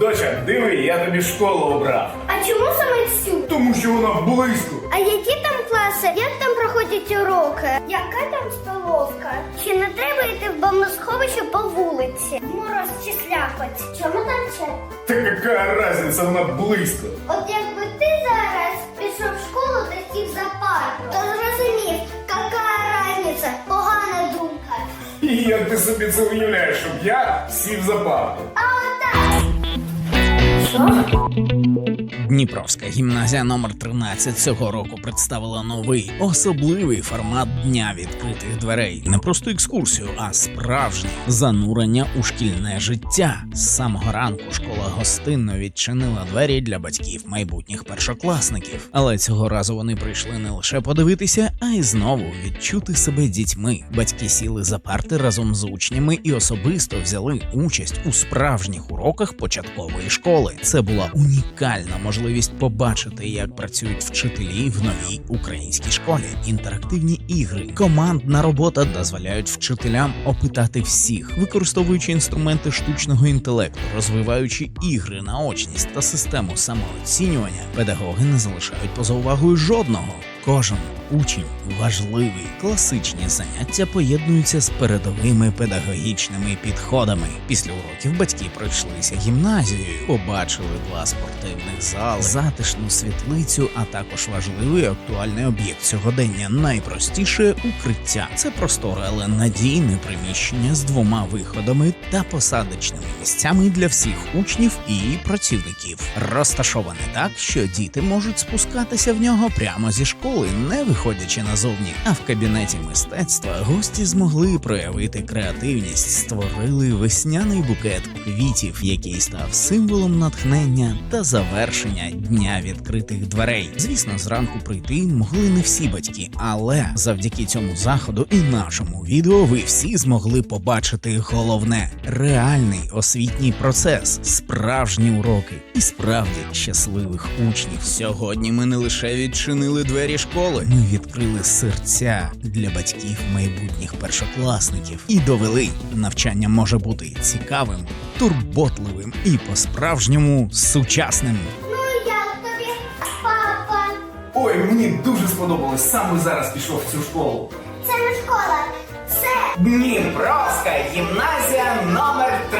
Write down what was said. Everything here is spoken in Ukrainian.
Доча, диви, я тобі школу обрав. А чому саме цю? Тому що вона близько. А які там класи? Як там проходять уроки? Яка там столовка? Чи не треба йти в бомбосховище по вулиці? Мороз чи слякоть? Чому там вчать? Та яка разниця, вона близько. От якби ти зараз пішов в школу та сів за парту, то зрозумів, яка разниця, погана думка. І як ти собі це уявляєш, щоб я сів за парту? А funciona? Дніпровська гімназія номер 13 цього року представила новий особливий формат дня відкритих дверей. Не просто екскурсію, а справжнє занурення у шкільне життя. З самого ранку школа гостинно відчинила двері для батьків майбутніх першокласників. Але цього разу вони прийшли не лише подивитися, а й знову відчути себе дітьми. Батьки сіли за парти разом з учнями і особисто взяли участь у справжніх уроках початкової школи. Це була унікальна можливість побачити, як працюють вчителі в новій українській школі. Інтерактивні ігри, командна робота дозволяють вчителям опитати всіх, використовуючи інструменти штучного інтелекту, розвиваючи ігри, наочність та систему самооцінювання. Педагоги не залишають поза увагою жодного. Кожен учень важливий. Класичні заняття поєднуються з передовими педагогічними підходами. Після уроків батьки пройшлися гімназією, побачили два спортивних зали, затишну світлицю, а також важливий актуальний об'єкт сьогодення. Найпростіше укриття. Це просторе, але надійне приміщення з двома виходами та посадочними місцями для всіх учнів і працівників. Розташоване так, що діти можуть спускатися в нього прямо зі школи, не виходячи назовні. А в кабінеті мистецтва гості змогли проявити креативність, створили весняний букет квітів, який став символом натхнення та завершення дня відкритих дверей. Звісно, зранку прийти могли не всі батьки, але завдяки цьому заходу і нашому відео ви всі змогли побачити головне реальний освітній процес, справжні уроки і справді щасливих учнів. Сьогодні ми не лише відчинили двері школи, ми відкрили серця для батьків майбутніх першокласників і довели, навчання може бути цікавим, турботливим і по-справжньому сучасним. Ну як тобі, папа? Ой, мені дуже сподобалось, саме зараз пішов в цю школу. Це не школа, це Дніпровська гімназія номер 13.